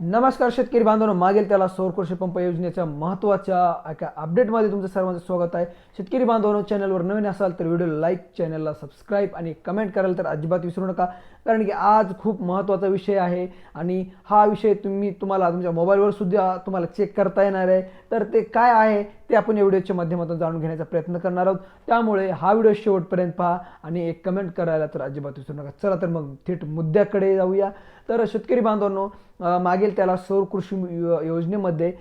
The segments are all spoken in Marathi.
नमस्कार शेतकरी बांधवांनो मागेल त्याला सौर कृषी पंप योजनेच्या महत्त्वाच्या एका अपडेटमध्ये तुमचं सर्वांचं स्वागत आहे. शेतकरी बांधवांनो चॅनलवर नवीन असाल तर व्हिडिओला लाईक चॅनलला सबस्क्राईब आणि कमेंट करायला तर अजिबात विसरू नका. कारण की आज खूप महत्त्वाचा विषय आहे आणि हा विषय तुम्ही तुम्हाला तुमच्या मोबाईलवर सुद्धा तुम्हाला चेक करता येणार आहे. तर ते काय आहे? ते आपण या व्हिडिओच्या माध्यमातून जाणून घेण्याचा प्रयत्न करणार आहोत. त्यामुळे हा व्हिडिओ शेवटपर्यंत पहा आणि एक कमेंट करायला तर अजिबात विसरू नका. चला तर मग थेट मुद्द्याकडे जाऊया. तर शेतकरी बांधवांनो मागील त्याला सौर कृषी योजनेमध्ये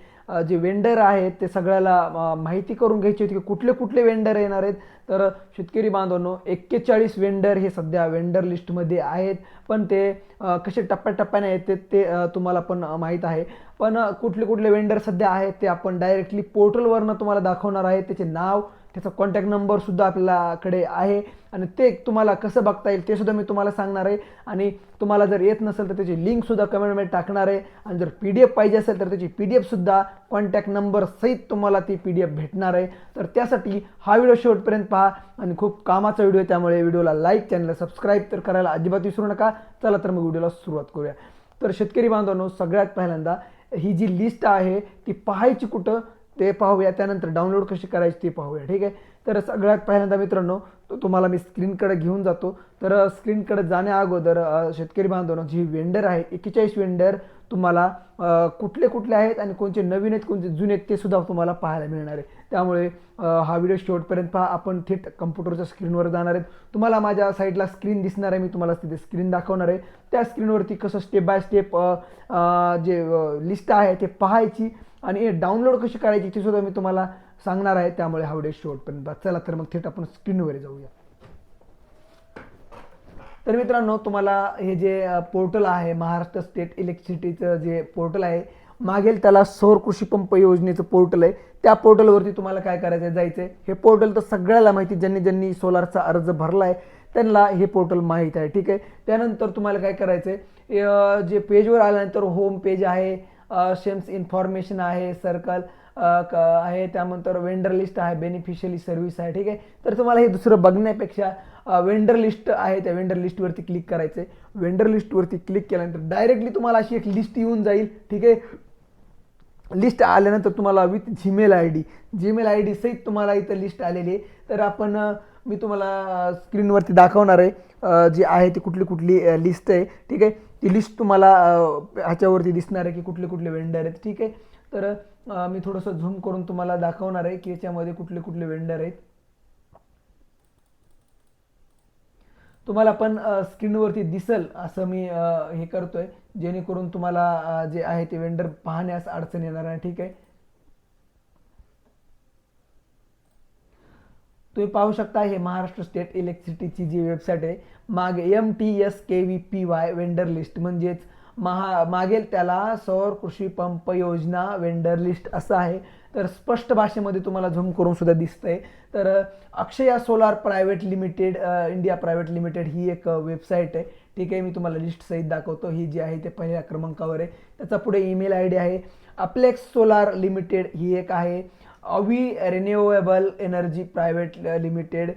जे वेंडर आहेत ते सगळ्याला माहिती करून घ्यायची होती की कुठले कुठले वेंडर येणार आहेत. तर शेतकरी बांधवांनो एक्केचाळीस वेंडर हे सध्या वेंडर लिस्टमध्ये आहेत. पण ते कसे टप्प्याटप्प्याने येते ते तुम्हाला पण माहीत आहे. पण कुठले कुठले वेंडर सध्या आहेत ते आपण डायरेक्टली पोर्टलवरनं तुम्हाला दाखवणार आहे. त्याचे नाव त्याचा कॉन्टॅक्ट नंबरसुद्धा आपल्याकडे आहे. आणि ते तुम्हाला कसं बघता येईल ते सुद्धा मी तुम्हाला सांगणार आहे. आणि तुम्हाला जर येत नसेल तर त्याची लिंकसुद्धा कमेंटमध्ये टाकणार आहे. आणि जर पी डी एफ पाहिजे असेल तर त्याची पी डी एफसुद्धा कॉन्टॅक्ट नंबर सहित तुम्हाला ती पी डी एफ भेटणार आहे. तर त्यासाठी हा व्हिडिओ शेवटपर्यंत पहा. आणि खूप कामाचा व्हिडिओ आहे त्यामुळे व्हिडिओला लाईक चॅनलला सबस्क्राईब तर करायला अजिबात विसरू नका. चला तर मग व्हिडिओला सुरुवात करूया. तर शेतकरी बांधवांनो सगळ्यात पहिल्यांदा ही जी लिस्ट आहे ती पाहायची कुठं? ते पाहूया. त्यानंतर डाउनलोड कशी करायची ते पाहूया. ठीक आहे? तर सगळ्यात पहिल्यांदा मित्रांनो तो तुम्हाला मी स्क्रीनकडे घेऊन जातो. तर स्क्रीनकडे जाण्या अगोदर शेतकरी बांधवांनो जी वेंडर आहेत एक्केचाळीस वेंडर तुम्हाला कुठले कुठले आहेत आणि कोणते नवीन आहेत कोणते जुने आहेत ते सुद्धा तुम्हाला पाहायला मिळणार आहे. त्यामुळे हा व्हिडिओ शेवटपर्यंत पहा. आपण थेट कम्प्युटरच्या स्क्रीनवर जाणार आहेत. तुम्हाला माझ्या साईडला स्क्रीन दिसणार आहे. मी तुम्हाला तिथे स्क्रीन दाखवणार आहे. त्या स्क्रीनवरती कसं स्टेप बाय स्टेप जे लिस्ट आहे ते पाहायची. आणि डाउनलोड कशी करायची ती सुद्धा मी तुम्हाला सांगणार आहे. त्यामुळे हावडे व्हिडिओ शेवटपर्यंत चला तर मग थेट आपण स्क्रीनवर जाऊया. तर मित्रांनो तुम्हाला हे जे पोर्टल आहे महाराष्ट्र स्टेट इलेक्ट्रिसिटीचं जे पोर्टल आहे मागेल त्याला सौर कृषी पंप योजनेचं पोर्टल आहे. त्या पोर्टलवरती तुम्हाला काय करायचं आहे जायचं आहे हे पोर्टल तर सगळ्याला माहिती ज्यांनी ज्यांनी सोलारचा अर्ज भरला आहे त्यांना हे पोर्टल माहीत आहे. ठीक आहे? त्यानंतर तुम्हाला काय करायचं आहे जे पेजवर आल्यानंतर होम पेज आहे शेम्स इन्फॉर्मेशन आहे सर्कल आहे त्यानंतर वेंडर लिस्ट आहे बेनिफिशियली सर्व्हिस आहे ठीक आहे? तर तुम्हाला हे दुसरं बघण्यापेक्षा वेंडर लिस्ट आहे त्या वेंडर लिस्टवरती क्लिक करायचं आहे वेंडर लिस्टवरती क्लिक केल्यानंतर डायरेक्टली तुम्हाला अशी एक लिस्ट येऊन जाईल ठीक आहे? लिस्ट आल्यानंतर तुम्हाला with Gmail I D Gmail I D सहित तुम्हाला इथं लिस्ट आलेली आहे. तर आपण मी तुम्हाला स्क्रीनवरती दाखवणार आहे जी आहे ती कुठली कुठली लिस्ट आहे ठीक आहे? ती लिस्ट तुम्हाला ह्याच्यावरती दिसणार आहे की कुठले कुठले वेंडर आहेत. ठीक आहे? तर मी थोडंसं झूम करून तुम्हाला दाखवणार आहे की याच्यामध्ये कुठले कुठले वेंडर आहेत. तुम्हाला पण स्क्रीनवरती दिसल असं मी हे करतोय. जेणेकरून तुम्हाला जे आहे ते वेंडर पाहण्यास अडचण येणार नाही. ठीक आहे? तुम्ही पाहू शकता हे महाराष्ट्र स्टेट इलेक्ट्रिसिटीची जी वेबसाईट आहे मागे M T S K V P Y vendor list म्हणजेच महा मागेल त्याला सौर कृषी पंप योजना वेंडर लिस्ट असं आहे. तर स्पष्ट भाषेमध्ये तुम्हाला झूम करून सुद्धा दिसतंय. तर Akshaya solar private limited India private limited ही एक वेबसाईट आहे. ठीक आहे मी तुम्हाला लिस्ट सहित दाखवतो. ही जी आहे ते पहिल्या क्रमांकावर आहे. त्याचा पुढे ईमेल आय डी आहे. अप्लेक्स सोलार लिमिटेड ही एक आहे. Avi renewable energy private limited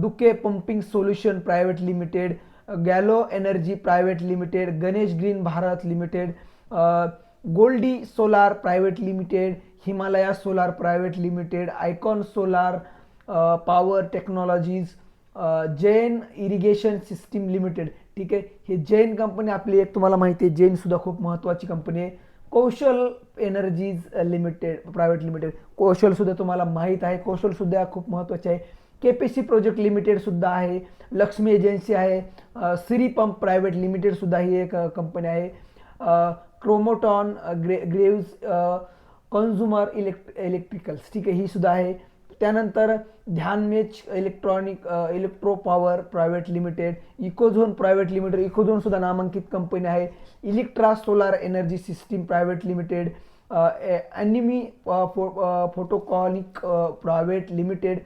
Duke pumping solution private limited Gallo energy private limited Ganesh green Bharat limited Goldi solar private limited Himalaya solar private limited icon solar power technologies Jain irrigation system limited. ठीक आहे? हे जैन कंपनी आपली एक तुम्हाला माहिती आहे. जैनसुद्धा खूप महत्त्वाची कंपनी आहे. Kaushal energies limited private limited. कौशलसुद्धा तुम्हाला माहीत आहे. कौशलसुद्धा खूप महत्त्वाचे आहे. केपीसी प्रोजेक्ट लिमिटेडसुद्धा आहे लक्ष्मी एजन्सी आहे सिरी पंप प्रायव्हेट लिमिटेडसुद्धा ही एक कंपनी आहे. क्रोमोटॉन ग्रे ग्रेव्ज कन्झ्युमर इलेक्ट इलेक्ट्रिकल्स ठीक आहे ही सुद्धा आहे. त्यानंतर ध्यानमेच electronic electro power private limited Ecozen private limited इकोझोनसुद्धा नामांकित कंपनी आहे. Electra solar energy system private limited anime फोटोकॉनिक private limited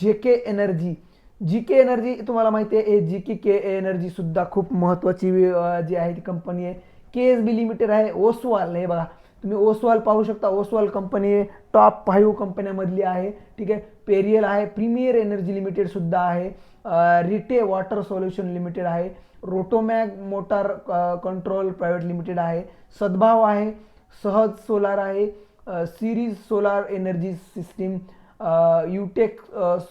J K energy जी के एनर्जी तुम्हाला माहिती आहे जी के के एनर्जीसुद्धा खूप महत्त्वाची जी आहे ती कंपनी आहे. के एस बी लिमिटेड आहे ओसवाल हे बघा. तुम्ही ओसवाल पाहू शकता. ओसवाल कंपनी टॉप फाईव्ह कंपन्यामधली आहे. ठीक आहे? पेरियल आहे प्रीमियर एनर्जी लिमिटेडसुद्धा आहे. रिटे वॉटर सोल्युशन लिमिटेड आहे. Rotomag motor control private limited आहे. सद्भाव आहे. सहज सोलार आहे. Series solar energy system Utech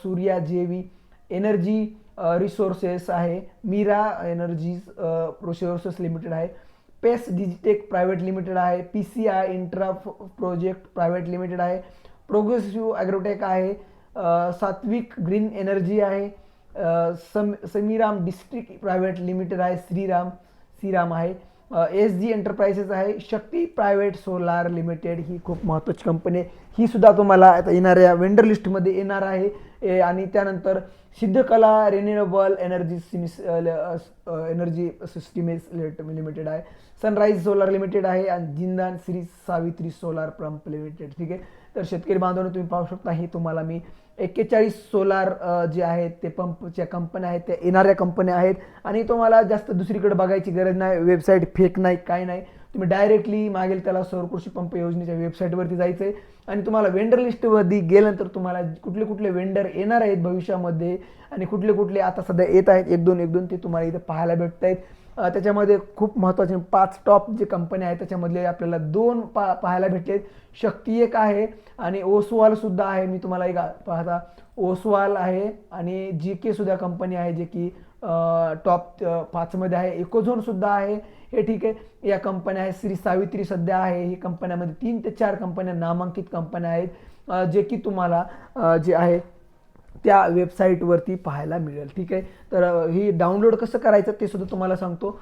Surya JV energy resources आहे. मीरा एनर्जीज रिसोर्सेस लिमिटेड आहे. पेस डिजिटेक प्रायव्हेट लिमिटेड आहे. P C I intra project private limited आहे. प्रोग्रेसिव्ह ॲग्रोटेक आहे. सात्विक ग्रीन एनर्जी आहे. सम समीराम डिस्ट्रिक्ट प्रायव्हेट लिमिटेड आहे. श्रीराम श्रीराम आहे. एस जी एंटरप्राइजेस आहे. शक्ती प्रायव्हेट सोलार लिमिटेड ही खूप महत्त्वाची कंपनी आहे. ही सुद्धा तुम्हाला आता येणाऱ्या वेंडर लिस्टमध्ये येणार आहे. ए, आणि त्यानंतर सिद्धकला रिन्युएबल एनर्जी सिमिस एनर्जी सिस्टीमेस लिमिटेड आहे. सनराईज सोलार लिमिटेड आहे. आणि जिंदान Shri Savitri solar pump limited ठीक आहे? तर शेतकरी बांधवांनो तुम्ही पाहू शकता ही तुम्हाला मी एक्केचाळीस सोलार जे आहेत ते पंपच्या कंपन्या आहेत त्या येणाऱ्या कंपन्या आहेत. आणि तुम्हाला जास्त दुसरीकडे बघायची गरज नाही वेबसाईट फेक नाही काय नाही. तुम्ही डायरेक्टली मागेल त्याला सौर कृषी पंप योजनेच्या वेबसाईटवरती जायचं आहे आणि तुम्हाला वेंडर लिस्टवरती गेल्यानंतर तुम्हाला कुठले कुठले वेंडर येणार आहेत भविष्यामध्ये आणि कुठले कुठले आता सध्या येत आहेत एक दोन एक दोन ते तुम्हाला इथं पाहायला भेटत आहेत त्याच्यामध्ये खूप महत्त्वाचे पाच टॉप जे कंपन्या आहेत त्याच्यामधले आपल्याला दोन पा पाहायला भेटले. शक्ती एक आहे आणि ओसवालसुद्धा आहे. मी तुम्हाला एक पाहता. ओसवाल आहे आणि जी के सुद्धा कंपनी आहे जे की टॉप पाचमध्ये आहे. इकोझोनसुद्धा आहे. हे ठीक आहे. या कंपन्या आहेत श्री सावित्री सध्या आहे. ही कंपन्यामध्ये तीन ते चार कंपन्या नामांकित कंपन्या आहेत. जे की तुम्हाला जे आहे त्या वेबसाईटवरती पाहायला मिळेल ठीक आहे? तर ही डाउनलोड कसं करायचं ते सुद्धा तुम्हाला सांगतो.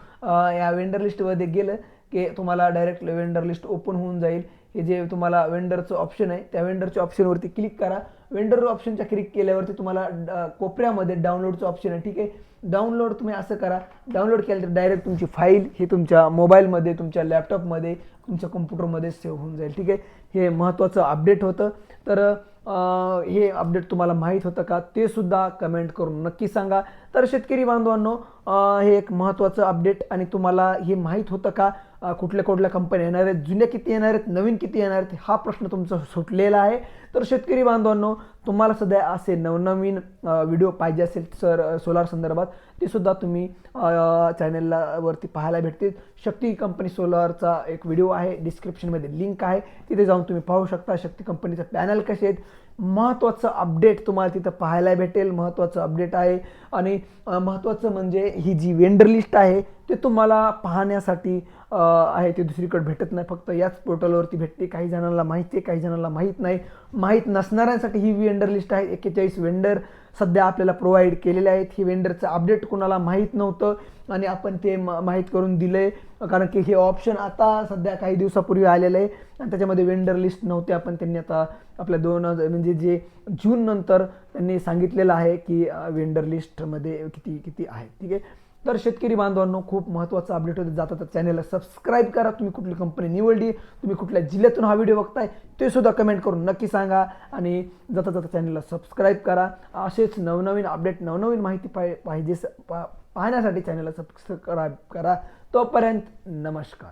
या वेंडर लिस्टमध्ये गेलं की तुम्हाला डायरेक्ट वेंडर लिस्ट ओपन होऊन जाईल. हे जे तुम्हाला वेंडरचं ऑप्शन आहे त्या वेंडरच्या ऑप्शनवरती क्लिक करा. वेंडर ऑप्शनच्या क्लिक केल्यावरती तुम्हाला ड- कोपऱ्यामध्ये डाउनलोडचं ऑप्शन आहे ठीक आहे? डाउनलोड तुम्ही असं करा. डाउनलोड केलं तर डायरेक्ट तुमची फाईल ही तुमच्या मोबाईलमध्ये तुमच्या लॅपटॉपमध्ये तुमच्या कम्प्युटरमध्ये सेव्ह होऊन जाईल. ठीक आहे? हे महत्त्वाचं अपडेट होतं. तर हे अपडेट तुम्हाला माहीत होतं का? ते सुद्धा कमेंट करून नक्की सांगा. तर शेतकरी बांधवांनो हे एक महत्त्वाचं अपडेट आणि तुम्हाला हे माहीत होतं का? कुठल्या कुठल्या कंपन्या येणार आहेत? जुन्या किती येणार आहेत? नवीन किती येणार आहेत? हा प्रश्न तुमचा सुटलेला आहे. तर शेतकरी बांधवांनो तुम्हाला सध्या असे नवनवीन व्हिडिओ पाहिजे असेल सर सोलार संदर्भात ते सुद्धा तुम्ही चॅनलला वरती पाहायला भेटतील. शक्ती कंपनी सोलारचा एक व्हिडिओ आहे डिस्क्रिप्शनमध्ये लिंक आहे. तिथे जाऊन तुम्ही पाहू शकता शक्ती कंपनीचं पॅनल कसे आहेत. महत्त्वाचं अपडेट तुम्हाला तिथं पाहायला भेटेल. महत्त्वाचं अपडेट आहे. आणि महत्त्वाचं म्हणजे ही जी वेंडर लिस्ट आहे ते तुम्हाला पाहण्यासाठी आहे ते दुसरीकडे भेटत नाही. फक्त याच पोर्टलवरती भेटते. काही जणांना माहिती आहे काही जणांना माहीत नाही. माहीत नसणाऱ्यांसाठी ही वेंडर लिस्ट आहे. एक्केचाळीस वेंडर सध्या आपल्याला प्रोव्हाइड केलेले आहेत. ही वेंडरचं अपडेट कोणाला माहीत नव्हतं आणि आपण ते म- माहीत करून दिले कारण की हे ऑप्शन आता सध्या काही दिवसापूर्वी आलेलं आहे आणि त्याच्यामध्ये वेंडर लिस्ट नव्हते. आपण त्यांनी आता आपल्या दोन हजार- म्हणजे जे जून नंतर त्यांनी सांगितलेलं आहे की वेंडर लिस्टमध्ये किती किती आहे. ठीक आहे? तर शेतकरी बांधवांनो खूप महत्त्वाचं अपडेट होतं. जाता तर चॅनलला सबस्क्राईब करा. तुम्ही कुठली कंपनी निवडली तुम्ही कुठल्या जिल्ह्यातून हा व्हिडिओ बघताय ते सुद्धा कमेंट करून नक्की सांगा. आणि जाता जाता चॅनलला सबस्क्राईब करा. असेच नवनवीन अपडेट नवनवीन माहिती पाहि पाहिजे पा- पाहण्यासाठी चॅनलला सबस्क्राईब करा. तोपर्यंत नमस्कार.